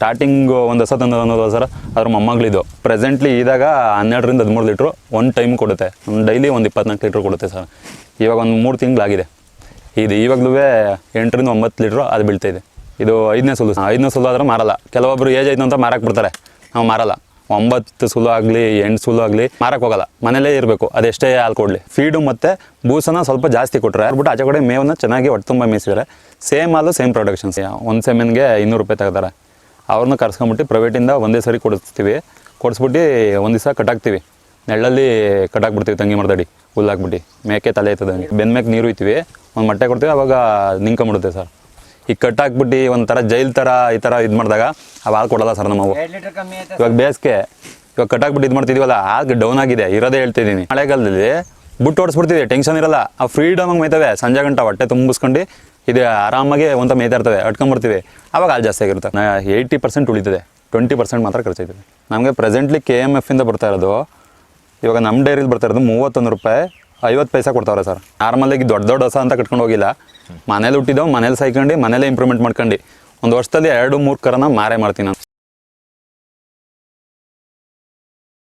Starting ಒಂದು ಹೊಸ ತಂದ ಅನ್ನೋದು ಸರ್ ಅದ್ರ ಮೊಮ್ಮಗಳಿದು. ಪ್ರೆಸೆಂಟ್ಲಿ ಇದಾಗ ಹನ್ನೆರಡರಿಂದ ಹದಿಮೂರು ಲೀಟ್ರು ಒಂದು ಟೈಮ್ ಕೊಡುತ್ತೆ. ಡೈಲಿ ಒಂದು ಇಪ್ಪತ್ನಾಲ್ಕು ಲೀಟ್ರ್ ಕೊಡುತ್ತೆ ಸರ್. ಇವಾಗ ಒಂದು ಮೂರು ತಿಂಗಳಾಗಿದೆ. ಇದು ಇವಾಗಲೂ ಎಂಟರಿಂದ ಒಂಬತ್ತು ಲೀಟ್ರು ಅದು ಬೀಳ್ತಾ ಇದೆ. ಐದನೇ ಸುಲು ಐದನೇ ಸುಲು ಆದರೆ ಮಾರಲ್ಲ. ಕೆಲವೊಬ್ಬರು ಏಜ್ ಆಯಿತು ಅಂತ ಮಾರಕ್ಕೆ ಬಿಡ್ತಾರೆ. ನಾವು ಮಾರಲ್ಲ. ಒಂಬತ್ತು ಸುಲು ಆಗಲಿ, ಎಂಟು ಸುಲು ಆಗಲಿ ಮಾರಕ್ಕೆ ಹೋಗಲ್ಲ. ಮನೇಲೇ ಇರಬೇಕು. ಅದೆಷ್ಟೇ ಹಾಲು ಕೊಡಲಿ. ಫೀಡು ಮತ್ತು ಬೂಸನ ಸ್ವಲ್ಪ ಜಾಸ್ತಿ ಕೊಟ್ಟರೆ ಬಿಟ್ಟು ಆಚೆ ಕಡೆ ಮೇವನ್ನ ಚೆನ್ನಾಗಿ ಹೊಟ್ಟೆ ತುಂಬ ಮೇಯಿಸಿದ್ದಾರೆ ಸೇಮ್ ಹಾಲು ಸೇಮ್ ಪ್ರೊಡಕ್ಷನ್ಸ್ ಒಂದು ಸೆಮೆನ್ಗೆ ಇನ್ನೂರು ರೂಪಾಯಿ ತಗೋತಾರೆ ಅವ್ರನ್ನ ಕರ್ಸ್ಕೊಂಬಿಟ್ಟು ಪ್ರೈವೇಟಿಂದ ಒಂದೇ ಸರಿ ಕೊಡಿಸ್ತೀವಿ. ಕೊಡಿಸ್ಬಿಟ್ಟು ಒಂದು ದಿವಸ ಕಟ್ಟಾಕ್ತೀವಿ. ನೆಳ್ಳಲ್ಲಿ ಕಟ್ಟಾಕ್ಬಿಡ್ತೀವಿ ತಂಗಿ ಮರದಡಿ ಹುಲ್ಲು ಹಾಕ್ಬಿಟ್ಟು ಮೇಕೆ ತಲೆ ಎತ್ತದ ಬೆನ್ನ ಮೇಕೆ ನೀರು ಇತ್ತೀವಿ. ಒಂದು ಮೊಟ್ಟೆ ಕೊಡ್ತೀವಿ ಅವಾಗ ನಿಂಕೊಂಬಿಡುತ್ತೆ ಸರ್. ಈಗ ಕಟ್ಟಾಕ್ಬಿಟ್ಟು ಒಂಥರ ಜೈಲ್ ಥರ ಈ ಥರ ಇದು ಮಾಡಿದಾಗ ಅವು ಹಾಲು ಕೊಡಲ್ಲ ಸರ್ ನಮ್ಮವು. ಇವಾಗ ಬೇಸಿಗೆ. ಇವಾಗ ಕಟ್ಟಾಕ್ಬಿಟ್ಟು ಇದು ಮಾಡ್ತಿದ್ದೀವಲ್ಲ ಆಗ ಡೌನ್ ಆಗಿದೆ. ಇರೋದೇ ಹೇಳ್ತಿದ್ದೀನಿ. ಮಳೆಗಾಲದಲ್ಲಿ ಬುಟ್ಟು ಓಡಿಸ್ಬಿಡ್ತಿದೆ ಟೆನ್ಷನ್ ಇರಲ್ಲ. ಆ ಫ್ರೀಡಮಾಗಿ ಮೇಯ್ತವೆ. ಸಂಜೆ ಗಂಟ ಹೊಟ್ಟೆ ತುಂಬಿಸ್ಕೊಂಡು ಇದು ಆರಾಮಾಗಿ ಒಂತ ಮೇಯ್ತಾ ಇರ್ತವೆ ಅಟ್ಕೊಂಬರ್ತೀವಿ ಆವಾಗ ಅಲ್ಲಿ ಜಾಸ್ತಿ ಆಗಿರುತ್ತೆ. ಏಯ್ಟಿ ಪರ್ಸೆಂಟ್ ಉಳಿತದೆ. ಟ್ವೆಂಟಿ ಪರ್ಸೆಂಟ್ ಮಾತ್ರ ಖರ್ಚಾಯ್ತದೆ ನಮಗೆ ಪ್ರೆಸೆಂಟ್ಲಿ ಕೆ ಎಂ ಎಫಿಂದ ಬರ್ತಾ ಇರೋದು, ಇವಾಗ ನಮ್ಮ ಡೈರಿಲಿ ಬರ್ತಾ ಇರೋದು ಮೂವತ್ತೊಂದು ರೂಪಾಯಿ, ಐವತ್ತು ಪೈಸಾ ಕೊಡ್ತಾವ್ರೆ ಸರ್. ನಾರ್ಮಲಾಗಿ ದೊಡ್ಡ ದೊಡ್ಡ ಹೊಸ ಅಂತ ಕಟ್ಕೊಂಡು ಹೋಗಿಲ್ಲ. ಮನೇಲಿ ಹುಟ್ಟಿದ್ದೋ ಮನೇಲಿ ಸಾಯ್ಕೊಂಡು, ಮನೇಲೇ ಇಂಪ್ರೂವ್ಮೆಂಟ್ ಮಾಡ್ಕೊಂಡು. ಒಂದು ವರ್ಷದಲ್ಲಿ ಎರಡು ಮೂರು ಕರನ ಮಾರೇ ಮಾಡ್ತೀನಿ ನಾನು.